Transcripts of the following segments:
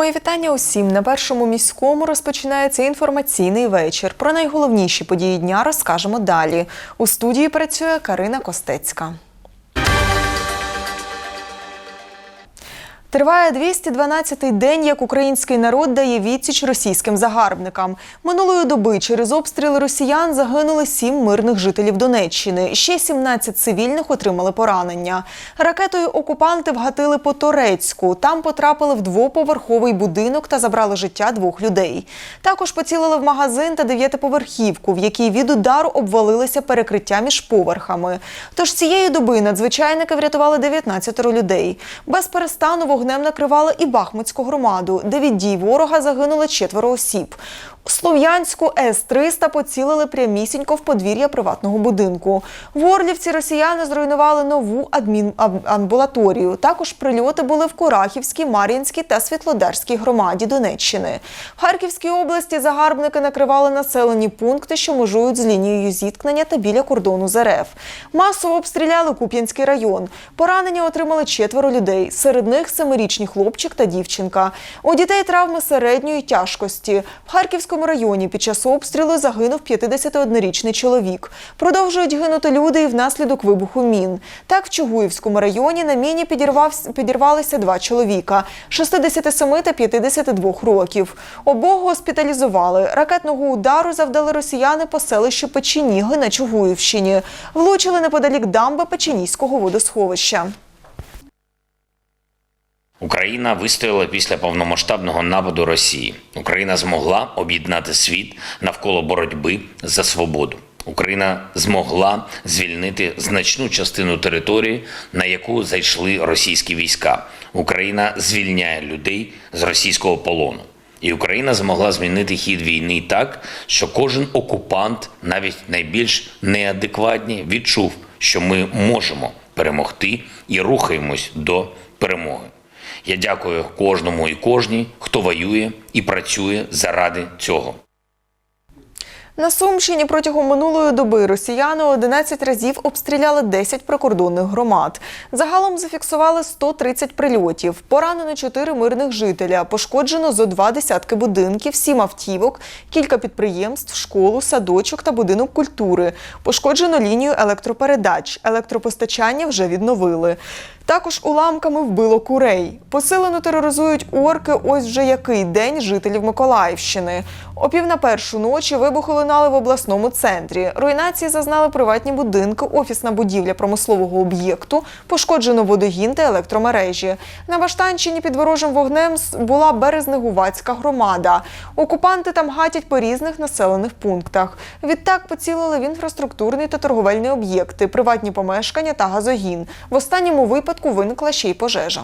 Мої вітання усім на першому міському розпочинається інформаційний вечір. Про найголовніші події дня розкажемо далі. У студії працює Карина Костецька. Триває 212-й день, як український народ дає відсіч російським загарбникам. Минулої доби через обстріли росіян загинули сім мирних жителів Донеччини. Ще 17 цивільних отримали поранення. Ракетою окупанти вгатили по Торецьку. Там потрапили в двоповерховий будинок та забрали життя двох людей. Також поцілили в магазин та дев'ятиповерхівку, в якій від удару обвалилися перекриття між поверхами. Тож цієї доби надзвичайники врятували 19 людей. Без перестану вогнем накривали і Бахмутську громаду, де від дій ворога загинули четверо осіб. Слов'янську С-300 поцілили прямісінько в подвір'я приватного будинку. В Орлівці росіяни зруйнували нову адмінамбулаторію. Також прильоти були в Курахівській, Мар'їнській та Світлодарській громаді Донеччини. В Харківській області загарбники накривали населені пункти, що межують з лінією зіткнення та біля кордону з РФ. Масово обстріляли Куп'янський район. Поранення отримали четверо людей. Серед них семирічний хлопчик та дівчинка. У дітей травми середньої тяжкості. В Харківському районі під час обстрілу загинув 51-річний чоловік. Продовжують гинути люди і внаслідок вибуху мін. Так, в Чугуївському районі на міні підірвалися два чоловіка 67 та 52 років. Обох госпіталізували. Ракетного удару завдали росіяни по селищу Печеніги на Чугуївщині. Влучили неподалік дамби Печенійського водосховища. Україна вистояла після повномасштабного нападу Росії. Україна змогла об'єднати світ навколо боротьби за свободу. Україна змогла звільнити значну частину території, на яку зайшли російські війська. Україна звільняє людей з російського полону. І Україна змогла змінити хід війни так, що кожен окупант, навіть найбільш неадекватні, відчув, що ми можемо перемогти і рухаємось до перемоги. Я дякую кожному і кожній, хто воює і працює заради цього. На Сумщині протягом минулої доби росіяни 11 разів обстріляли 10 прикордонних громад. Загалом зафіксували 130 прильотів. Поранено 4 мирних жителя. Пошкоджено зо два десятки будинків, 7 автівок, кілька підприємств, школу, садочок та будинок культури. Пошкоджено лінію електропередач. Електропостачання вже відновили. Також уламками вбило курей. Посилено тероризують орки ось вже який день жителів Миколаївщини. О пів на першу ночі вибухи лунали в обласному центрі. Руйнації зазнали приватні будинки, офісна будівля промислового об'єкту, пошкоджено водогін та електромережі. На Баштанщині під ворожим вогнем була Березнегувацька громада. Окупанти там гатять по різних населених пунктах. Відтак поцілили в інфраструктурні та торговельні об'єкти, приватні помешкання та газогін. В останньому випадку виникла ще й пожежа.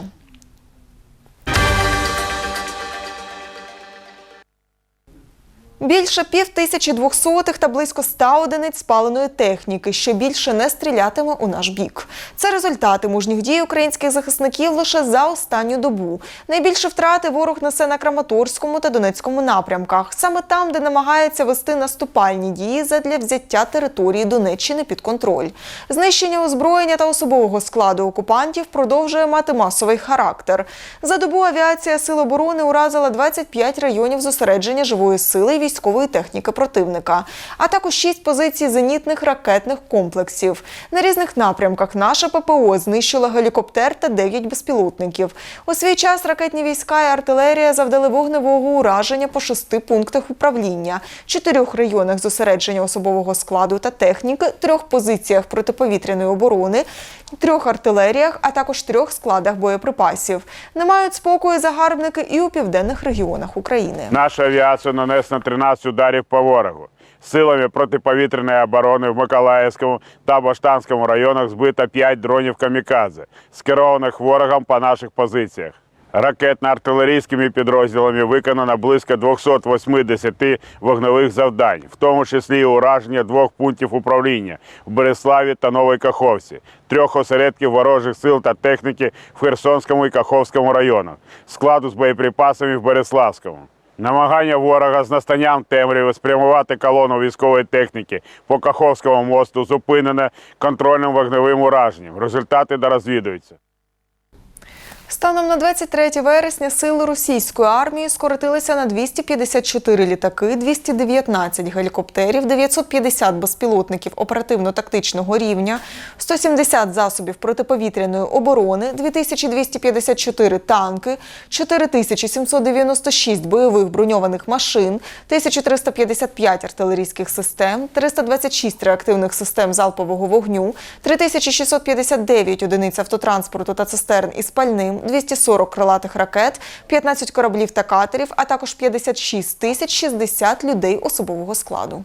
Більше пів тисячі двохсотих та близько ста одиниць спаленої техніки, що більше не стрілятиме у наш бік. Це результати мужніх дій українських захисників лише за останню добу. Найбільше втрати ворог несе на Краматорському та Донецькому напрямках, саме там, де намагається вести наступальні дії задля взяття території Донеччини під контроль. Знищення озброєння та особового складу окупантів продовжує мати масовий характер. За добу авіація Сил оборони уразила 25 районів зосередження живої сили військової техніки противника, а також 6 позицій зенітних ракетних комплексів. На різних напрямках наша ППО знищила гелікоптер та 9 безпілотників. У свій час ракетні війська і артилерія завдали вогневого ураження по шести пунктах управління, чотирьох районах зосередження особового складу та техніки, трьох позиціях протиповітряної оборони, трьох артилеріях, а також трьох складах боєприпасів. Не мають спокою загарбники і у південних регіонах України. Наша авіація нанесено 13 ударів по ворогу. Силами протиповітряної оборони в Миколаївському та Баштанському районах збито 5 дронів камікадзе, скерованих ворогом по наших позиціях. Ракетно-артилерійськими підрозділами виконано близько 280 вогневих завдань, в тому числі і ураження двох пунктів управління в Береславі та Новій Каховці, трьох осередків ворожих сил та техніки в Херсонському і Каховському районах, складу з боєприпасами в Береславському. Намагання ворога з настанням темряви спрямувати колону військової техніки по Каховському мосту зупинене контрольним вогневим ураженням. Результати дорозвідуються. Станом на 23 вересня сили російської армії скоротилися на 254 літаки, 219 гелікоптерів, 950 безпілотників оперативно-тактичного рівня, 170 засобів протиповітряної оборони, 2254 танки, 4796 бойових броньованих машин, 1355 артилерійських систем, 326 реактивних систем залпового вогню, 3659 одиниць автотранспорту та цистерн із пальним, 240 крилатих ракет, 15 кораблів та катерів, а також 56 тисяч 60 людей особового складу.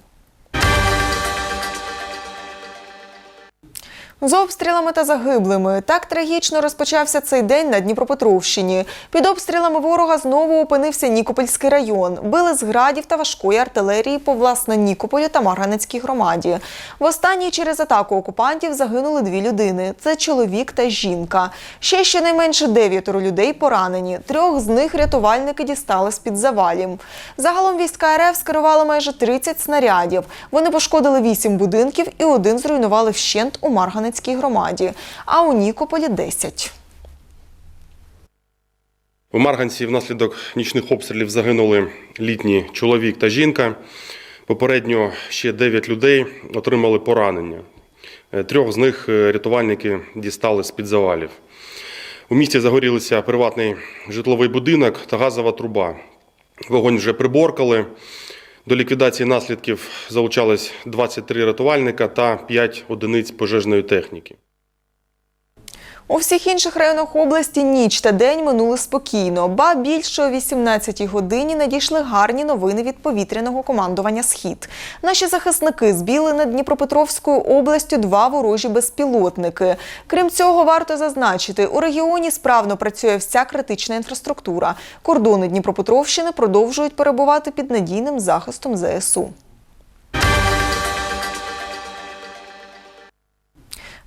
З обстрілами та загиблими так трагічно розпочався цей день на Дніпропетровщині. Під обстрілами ворога знову опинився Нікопольський район. Били з градів та важкої артилерії по власне Нікополю та Марганецькій громаді. В останній через атаку окупантів загинули дві людини: це чоловік та жінка. Ще щонайменше дев'ятеро людей поранені. Трьох з них рятувальники дістали з під завалів. Загалом війська РФ скерували майже 30 снарядів. Вони пошкодили вісім будинків і один зруйнували вщент у Марганецькій громаді, а у Нікополі 10. У Марганці внаслідок нічних обстрілів загинули літній чоловік та жінка. Попередньо ще 9 людей отримали поранення. Е, Трьох з них е, рятувальники дістали з-під завалів. У місті загорілися приватний житловий будинок та газова труба. Вогонь вже приборкали. До ліквідації наслідків залучались 23 рятувальника та 5 одиниць пожежної техніки. У всіх інших районах області ніч та день минули спокійно. Ба більше о 18-й годині надійшли гарні новини від повітряного командування Схід. Наші захисники збили над Дніпропетровською областю два ворожі безпілотники. Крім цього, варто зазначити, у регіоні справно працює вся критична інфраструктура. Кордони Дніпропетровщини продовжують перебувати під надійним захистом ЗСУ.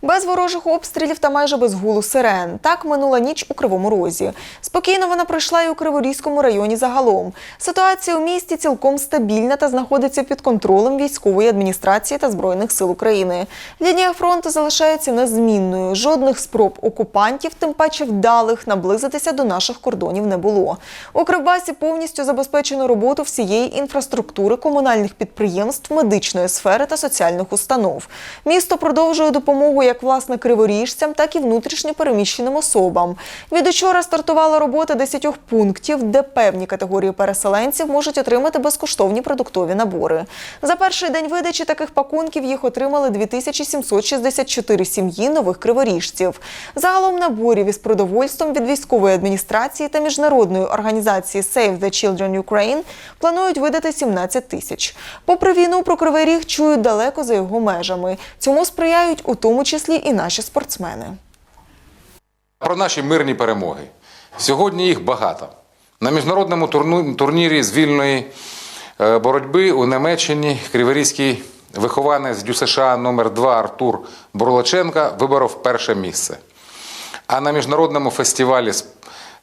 Без ворожих обстрілів та майже без гулу сирен. Так минула ніч у Кривому Розі. Спокійно вона пройшла і у Криворізькому районі загалом. Ситуація у місті цілком стабільна та знаходиться під контролем військової адміністрації та збройних сил України. Лінія фронту залишається незмінною. Жодних спроб окупантів, тим паче вдалих, наблизитися до наших кордонів не було. У Кривбасі повністю забезпечено роботу всієї інфраструктури комунальних підприємств, медичної сфери та соціальних установ. Місто продовжує допомогу як власне криворіжцям, так і внутрішньо переміщеним особам. Від учора стартувала робота 10 пунктів, де певні категорії переселенців можуть отримати безкоштовні продуктові набори. За перший день видачі таких пакунків їх отримали 2764 сім'ї нових криворіжців. Загалом наборів із продовольством від військової адміністрації та міжнародної організації Save the Children Ukraine планують видати 17 тисяч. Попри війну, про Кривий Ріг чують далеко за його межами. Цьому сприяють у тому числі і наші спортсмени. Про наші мирні перемоги. Сьогодні їх багато. На міжнародному турнірі з вільної е, боротьби у Німеччині криворізький вихованець ДЮСШ номер 2 Артур Бурлаченка виборов перше місце. А на міжнародному фестивалі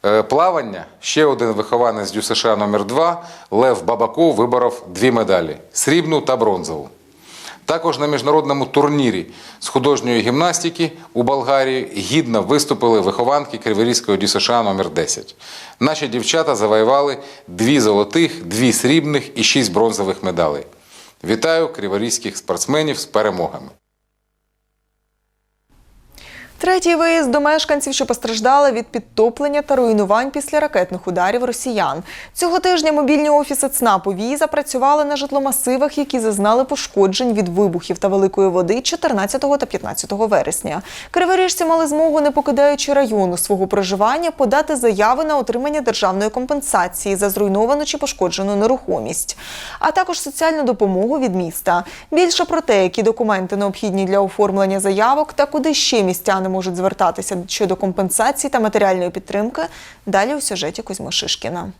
е, плавання ще один вихованець ДЮСШ номер 2 Лев Бабаков виборов дві медалі срібну та бронзову. Також на міжнародному турнірі з художньої гімнастики у Болгарії гідно виступили вихованки Криворізького ДЮСШ номер 10 Наші дівчата завоювали дві золотих, дві срібних і шість бронзових медалей. Вітаю криворізьких спортсменів з перемогами! Третій виїзд до мешканців, що постраждали від підтоплення та руйнувань після ракетних ударів росіян. Цього тижня мобільні офіси ЦНАПу «Віза» працювали на житломасивах, які зазнали пошкоджень від вибухів та великої води 14 та 15 вересня. Криворіжці мали змогу, не покидаючи району свого проживання, подати заяви на отримання державної компенсації за зруйновану чи пошкоджену нерухомість, а також соціальну допомогу від міста. Більше про те, які документи необхідні для оформлення заявок та куди ще містяни можуть звертатися щодо компенсації та матеріальної підтримки, далі у сюжеті Кузьми Шишкіна.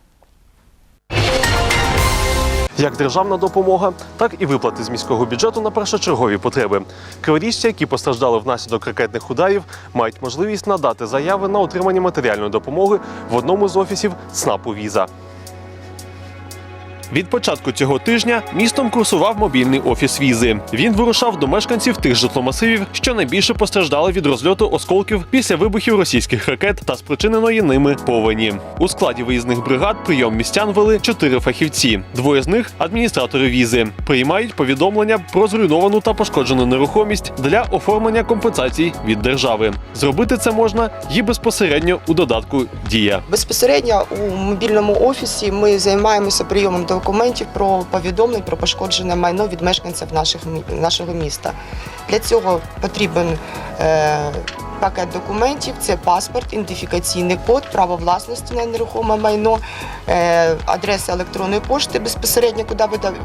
Як державна допомога, так і виплати з міського бюджету на першочергові потреби. Криворіжці, які постраждали внаслідок ракетних ударів, мають можливість надати заяви на отримання матеріальної допомоги в одному з офісів ЦНАПу Віза. Від початку цього тижня містом курсував мобільний офіс візи. Він вирушав до мешканців тих житломасивів, що найбільше постраждали від розльоту осколків після вибухів російських ракет та спричиненої ними повені. У складі виїзних бригад прийом містян вели чотири фахівці. Двоє з них адміністратори візи. Приймають повідомлення про зруйновану та пошкоджену нерухомість для оформлення компенсацій від держави. Зробити це можна і безпосередньо у додатку Дія. Безпосередньо у мобільному офісі ми займаємося прийомом документів про повідомлень про пошкоджене майно від мешканців наших, нашого міста. Для цього потрібен е, пакет документів: це паспорт, ідентифікаційний код, право власності на нерухоме майно, е, адреса електронної пошти безпосередньо, куди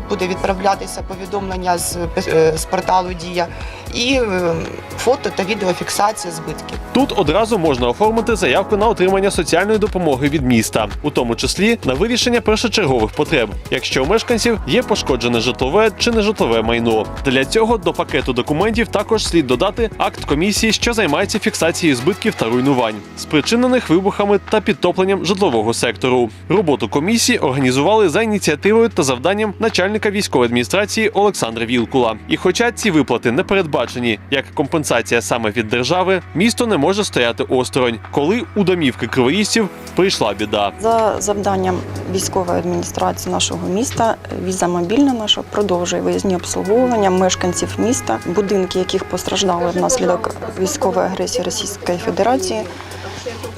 буде- відправлятися повідомлення з, е, з порталу Дія, і е, фото та відеофіксація збитків. Тут одразу можна оформити заявку на отримання соціальної допомоги від міста, у тому числі на вирішення першочергових потреб, якщо у мешканців є пошкоджене житлове чи нежитлове майно. Для цього до пакету документів також слід додати акт комісії, що займається фіксацією збитків та руйнувань, спричинених вибухами та підтопленням житлового сектору. Роботу комісії організували за ініціативою та завданням начальника військової адміністрації Олександра Вілкула. І хоча ці виплати не передбачені як компенсація саме від держави, місто не може стояти осторонь, коли у домівки криворізців прийшла біда. За завданням військової адміністрації нашого міста, віза мобільна наша продовжує виїзні обслуговування мешканців міста, будинки яких постраждали внаслідок військової агресії Російської Федерації.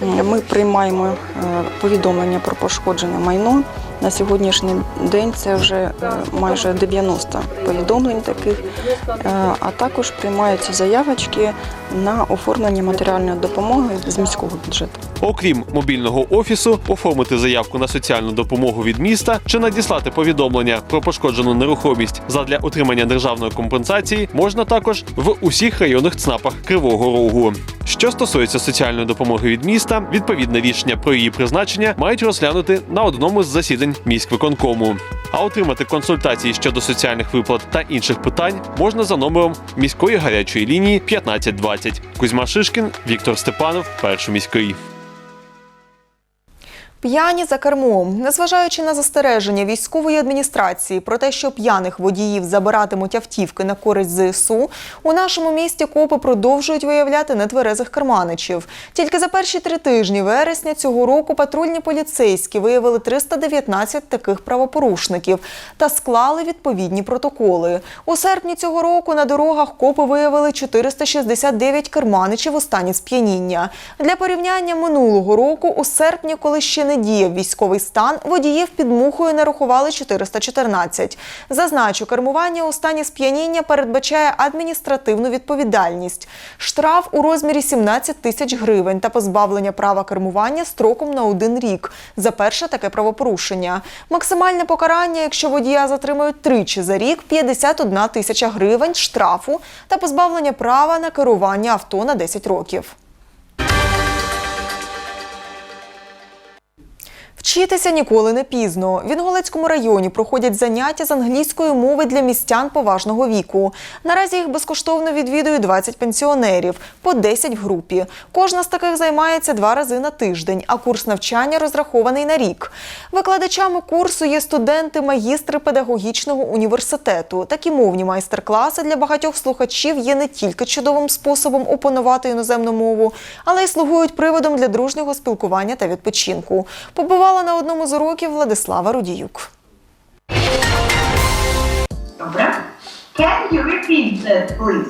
Ми приймаємо е, повідомлення про пошкоджене майно. На сьогоднішній день це вже е, майже 90 повідомлень таких, Е, а також приймаються заявочки на оформлення матеріальної допомоги з міського бюджету. Окрім мобільного офісу, оформити заявку на соціальну допомогу від міста чи надіслати повідомлення про пошкоджену нерухомість задля отримання державної компенсації можна також в усіх районних ЦНАПах Кривого Рогу. Що стосується соціальної допомоги від міста, відповідне рішення про її призначення мають розглянути на одному з засідань міськвиконкому. А отримати консультації щодо соціальних виплат та інших питань можна за номером міської гарячої лінії 1520. Кузьма Шишкін, Віктор Степанов, перший міський. П'яні за кермом, незважаючи на застереження військової адміністрації про те, що п'яних водіїв забиратимуть автівки на користь ЗСУ, у нашому місті копи продовжують виявляти нетверезих керманичів. Тільки за перші три тижні вересня цього року патрульні поліцейські виявили 319 таких правопорушників та склали відповідні протоколи. У серпні цього року на дорогах копи виявили 469 керманичів у стані сп'яніння. Для порівняння минулого року у серпні, коли ще не діяв військовий стан, водіїв під мухою нарахували 414. Зазначу, кермування у стані сп'яніння передбачає адміністративну відповідальність. Штраф у розмірі 17 тисяч гривень та позбавлення права кермування строком на один рік за перше таке правопорушення. Максимальне покарання, якщо водія затримують тричі за рік, 51 тисяча гривень штрафу та позбавлення права на керування авто на 10 років. Вчитися ніколи не пізно. В Інгулецькому районі проходять заняття з англійської мови для містян поважного віку. Наразі їх безкоштовно відвідує 20 пенсіонерів, по 10 в групі. Кожна з таких займається два рази на тиждень, а курс навчання розрахований на рік. Викладачами курсу є студенти-магістри педагогічного університету. Такі мовні майстер-класи для багатьох слухачів є не тільки чудовим способом опанувати іноземну мову, але й слугують приводом для дружнього спілкування та відпочинку. Побувала на одному з уроків Владислава Рудіюк. Добре. Can you repeat that, please?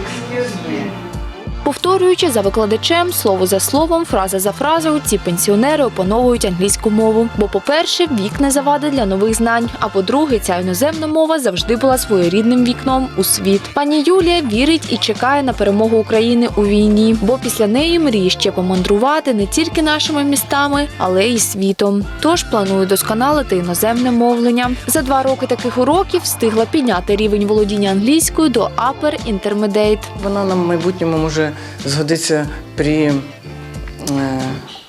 Excuse me. Повторюючи за викладачем слово за словом, фраза за фразою, ці пенсіонери опановують англійську мову. Бо, по-перше, вік не завади для нових знань. А по-друге, ця іноземна мова завжди була своєрідним вікном у світ. Пані Юлія вірить і чекає на перемогу України у війні, бо після неї мріє ще помандрувати не тільки нашими містами, але й світом. Тож планує досконалити іноземне мовлення. За два роки таких уроків встигла підняти рівень володіння англійською до Upper Intermediate. Вона нам в майбутньому може згодиться при е,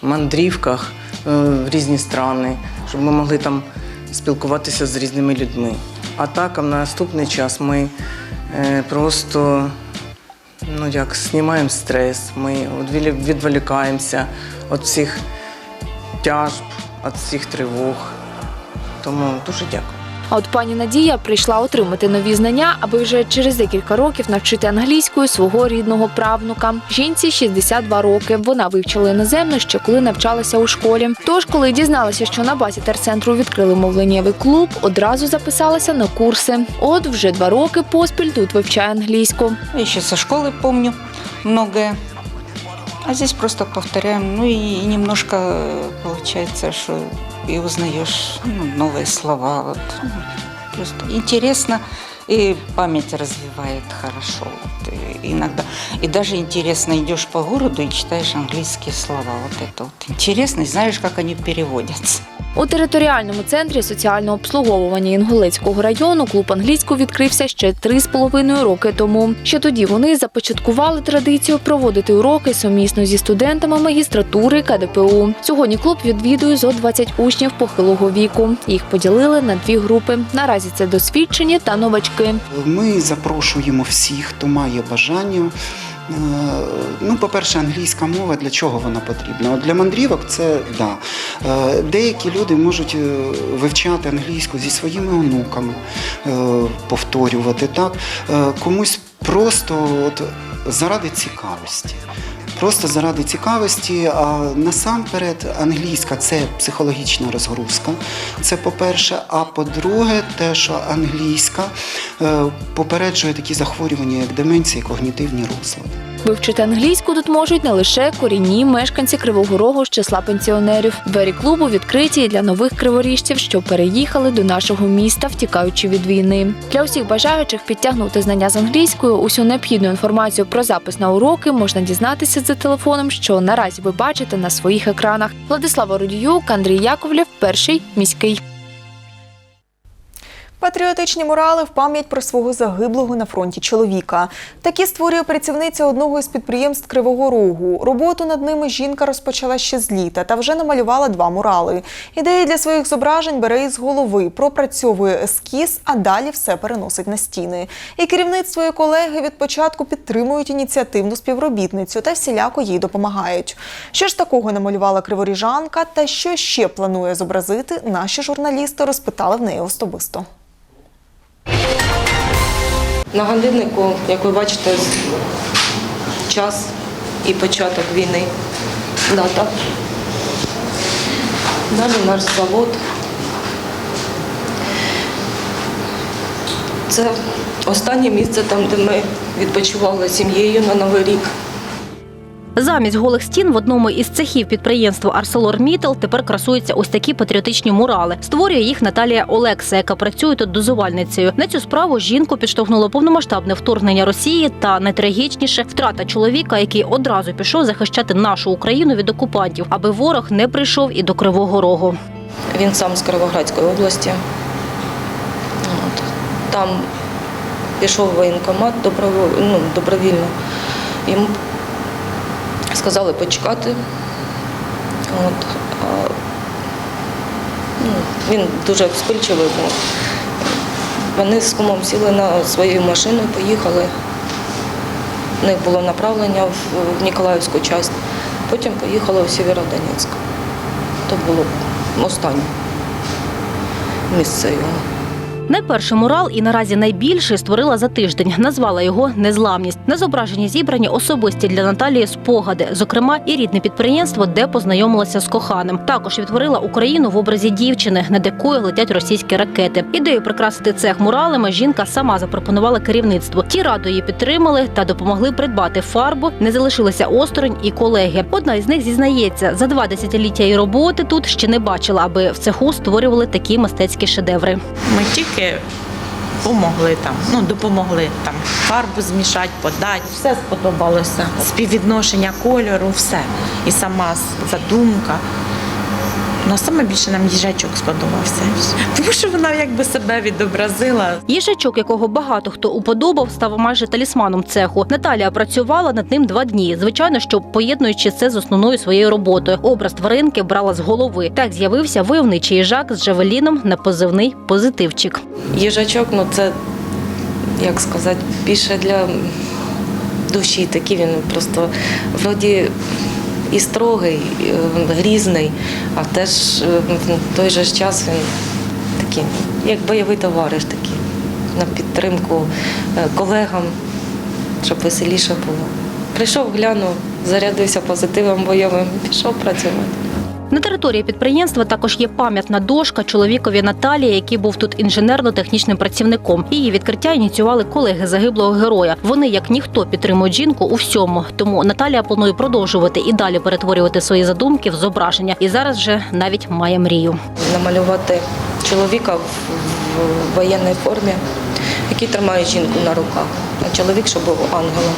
мандрівках е, в різні страни, щоб ми могли там спілкуватися з різними людьми. А так, а в наступний час ми е, просто ну як знімаємо стрес, ми відволі- відволікаємося від всіх тяжб, від всіх тривог. Тому дуже дякую. А от пані Надія прийшла отримати нові знання, аби вже через декілька років навчити англійською свого рідного правнука. Жінці 62 роки. Вона вивчила іноземну ще коли навчалася у школі. Тож, коли дізналася, що на базі терцентру відкрили мовленнєвий клуб, одразу записалася на курси. От вже два роки поспіль тут вивчає англійську. Я еще со школы помню многое. А здесь просто повторяем. Ну и, немножко э, получается, что и узнаешь ну, новые слова. Вот. Просто интересно. И память развивает хорошо вот, и иногда. И даже интересно, идешь по городу и читаешь английские слова. Вот это вот интересно, и знаешь, как они переводятся. У територіальному центрі соціального обслуговування Інгулецького району клуб англійську відкрився ще три з половиною роки тому. Ще тоді вони започаткували традицію проводити уроки сумісно зі студентами магістратури КДПУ. Сьогодні клуб відвідує зо 20 учнів похилого віку. Їх поділили на дві групи. Наразі це досвідчені та новачки. Ми запрошуємо всіх, хто має бажання. Е, Ну, по-перше, англійська мова для чого вона потрібна? От для мандрівок це да. Е, Деякі люди можуть е, вивчати англійську зі своїми онуками, повторювати так. Комусь просто от заради цікавості. Просто заради цікавості, а насамперед англійська це психологічна розгрузка. Це по-перше. А по-друге, те, що англійська е, попереджує такі захворювання, як деменція когнітивні розлади. Вивчити англійську тут можуть не лише корінні мешканці Кривого Рогу з числа пенсіонерів. Двері клубу відкриті для нових криворіжців, що переїхали до нашого міста, втікаючи від війни. Для усіх бажаючих підтягнути знання з англійською, усю необхідну інформацію про запис на уроки можна дізнатися за телефоном, що наразі ви бачите на своїх екранах. Владислава Рудіюк, Андрій Яковлєв, перший міський. Патріотичні мурали в пам'ять про свого загиблого на фронті чоловіка. Такі створює працівниця одного із підприємств Кривого Рогу. Роботу над ними жінка розпочала ще з літа та вже намалювала два мурали. Ідеї для своїх зображень бере із голови, пропрацьовує ескіз, а далі все переносить на стіни. І керівництво і колеги від початку підтримують ініціативну співробітницю та всіляко їй допомагають. Що ж такого намалювала криворіжанка та що ще планує зобразити, наші журналісти розпитали в неї особисто. На годиннику, як ви бачите, час і початок війни. Дата. Далі наш завод. Це останнє місце там, де ми відпочивали сім'єю на Новий рік. Замість голих стін в одному із цехів підприємства ArcelorMittal тепер красуються ось такі патріотичні мурали. Створює їх Наталія Олекса, яка працює тут дозувальницею. На цю справу жінку підштовхнуло повномасштабне вторгнення Росії та найтрагічніше втрата чоловіка, який одразу пішов захищати нашу Україну від окупантів, аби ворог не прийшов і до Кривого Рогу. Він сам з Кировоградської області. От. Там пішов воєнкомат доброво- ну, добровільно. Йому сказали почекати. От. Ну, він дуже вспильчивий був. Вони з кумом сіли на свою машину, поїхали. У них було направлення в, Ніколаївську частину. Потім поїхали у Сєвєродонецьк. То було останнє місце його. Найперший мурал і наразі найбільший створила за тиждень. Назвала його Незламність. На зображенні зібрані особисті для Наталії спогади, зокрема, і рідне підприємство, де познайомилася з коханим. Також відтворила Україну в образі дівчини, над якою летять російські ракети. Ідею прикрасити цех муралами жінка сама запропонувала керівництву. Ті радо її підтримали та допомогли придбати фарбу. Не залишилися осторонь і колеги. Одна із них зізнається, за два десятиліття її роботи тут ще не бачила, аби в цеху створювали такі мистецькі шедеври. Ми тільки помогли там, ну допомогли там фарбу змішати, подати. Все сподобалося. Співвідношення кольору, все. І сама задумка. Ну, саме більше нам їжачок сподобався. Тому що вона якби себе відобразила. Їжачок, якого багато хто уподобав, став майже талісманом цеху. Наталія працювала над ним два дні. Звичайно, що поєднуючи це з основною своєю роботою. Образ тваринки брала з голови. Так з'явився войовничий їжак з Джавеліном на позивний позитивчик. Їжачок, ну це, як сказати, більше для душі, такий він просто вроді і строгий, е, грізний, а теж е, в той же час він такий, як бойовий товариш такий, на підтримку е, колегам, щоб веселіше було. Прийшов, глянув, зарядився позитивом бойовим, пішов працювати. На території підприємства також є пам'ятна дошка чоловікові Наталії, який був тут інженерно-технічним працівником. Її відкриття ініціювали колеги загиблого героя. Вони, як ніхто, підтримують жінку у всьому. Тому Наталія планує продовжувати і далі перетворювати свої задумки в зображення. І зараз вже навіть має мрію. намалювати чоловіка в, воєнній формі, який тримає жінку на руках, а чоловік, щоб був ангелом.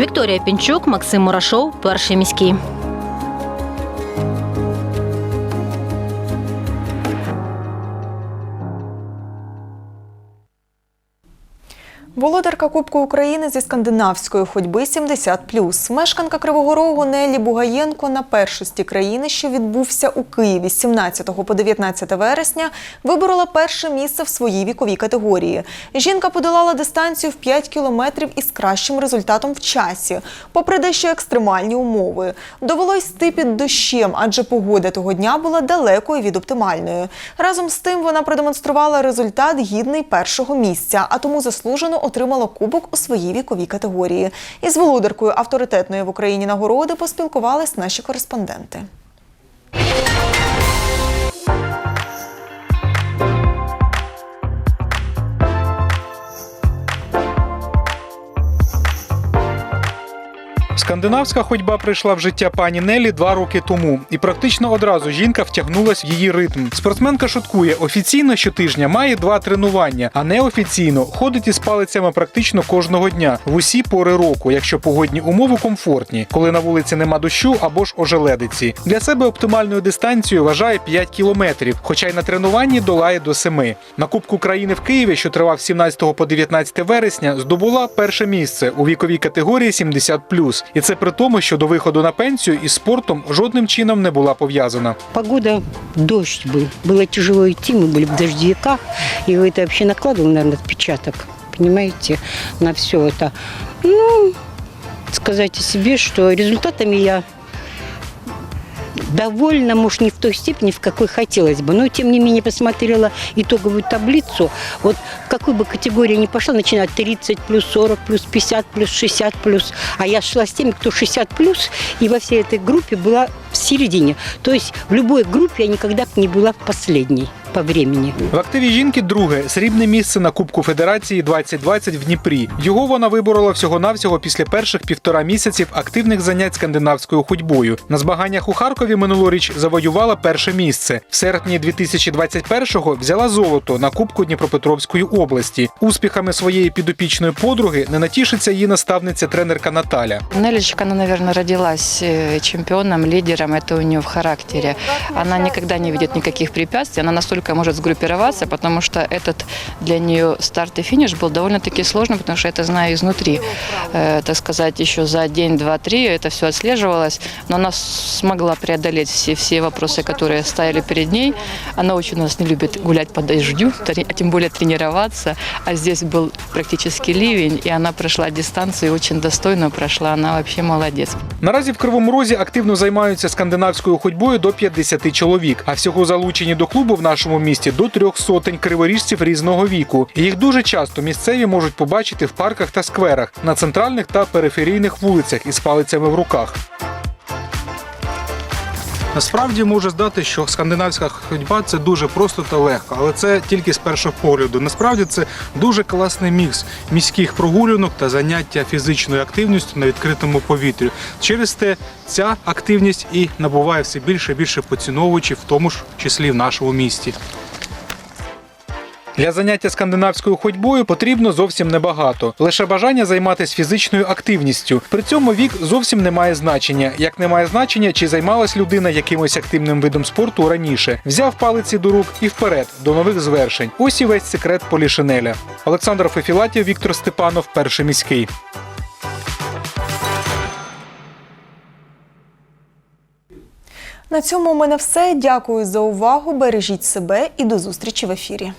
Вікторія Пінчук, Максим Мурашов, перший міський. Володарка Кубку України зі скандинавської ходьби 70+. Мешканка Кривого Рогу Нелі Бугаєнко на першості країни, що відбувся у Києві з 17 по 19 вересня, виборола перше місце в своїй віковій категорії. Жінка подолала дистанцію в 5 кілометрів із кращим результатом в часі, попри дещо екстремальні умови. Довелось йти під дощем, адже погода того дня була далекою від оптимальної. Разом з тим вона продемонструвала результат гідний першого місця, а тому заслужено отримала кубок у своїй віковій категорії. Із володаркою авторитетної в Україні нагороди поспілкувались наші кореспонденти. Скандинавська ходьба прийшла в життя пані Нелі два роки тому, і практично одразу жінка втягнулась в її ритм. Спортсменка шуткує, офіційно щотижня має два тренування, а неофіційно ходить із палицями практично кожного дня в усі пори року, якщо погодні умови комфортні, коли на вулиці нема дощу або ж ожеледиці. Для себе оптимальною дистанцією вважає 5 кілометрів, хоча й на тренуванні долає до 7. На Кубку країни в Києві, що тривав з 17 по 19 вересня, здобула перше місце у віковій категорії 70+. І це при тому, що до виходу на пенсію із спортом жодним чином не була пов'язана. Погода, дождь был. Было тяжело идти, мы были в дождевиках. И это вообще накладывало, наверное, отпечаток, понимаете, на все это. Ну, сказать о себе, что результатами я довольна, может, не в той степени, в какой хотелось бы. Но, тем не менее, посмотрела итоговую таблицу. Вот в какой бы категории ни пошла, начиная от 30 плюс, 40 плюс, 50 плюс, 60 плюс. А я шла с теми, кто 60 плюс, и во всей этой группе была в середине. То есть в любой группе я никогда не была последней по времени. В активі жінки друге срібне місце на Кубку Федерації 2020 в Дніпрі. Його вона виборола всього-навсього після перших півтора місяців активних занять скандинавською ходьбою. На змаганнях у Харкові минулоріч завоювала перше місце. В серпні 2021-го взяла золото на Кубку Дніпропетровської області. Успіхами своєї підопічної подруги не натішиться її наставниця тренерка Наталя. Нелечка, она, наверное, родилась э, чемпионом, лидером. Это у нее в характере. Она никогда не видит никаких препятствий. Она настолько может сгруппироваться, потому что этот для нее старт и финиш был довольно-таки сложным, потому что это знаю изнутри. Э, так сказать, еще за день, два, три это все отслеживалось. Но она смогла преодолеть все, все вопросы, которые стояли перед ней. Она очень у нас не любит гулять по дождю, а тем более тренироваться. А здесь был практически ливень, и она прошла дистанцию и очень достойно прошла. Она вообще молодец. Наразі в Кривому Розі активно займаються скандинавською ходьбою до 50 чоловік, а всього залучені до клубу в нашому місті до трьох сотень криворіжців різного віку. Їх дуже часто місцеві можуть побачити в парках та скверах, на центральних та периферійних вулицях із палицями в руках. Насправді може здати, що скандинавська ходьба це дуже просто та легко, але це тільки з першого погляду. Насправді це дуже класний мікс міських прогулянок та заняття фізичною активністю на відкритому повітрі. Через те ця активність і набуває все більше і більше поціновувачів, в тому ж числі в нашому місті. Для заняття скандинавською ходьбою потрібно зовсім небагато. Лише бажання займатися фізичною активністю. При цьому вік зовсім не має значення. Як не має значення, чи займалась людина якимось активним видом спорту раніше. Взяв палиці до рук і вперед до нових звершень. Ось і весь секрет Полішинеля. Олександр Фефілатів, Віктор Степанов, перший міський. На цьому у мене все. Дякую за увагу. Бережіть себе і до зустрічі в ефірі.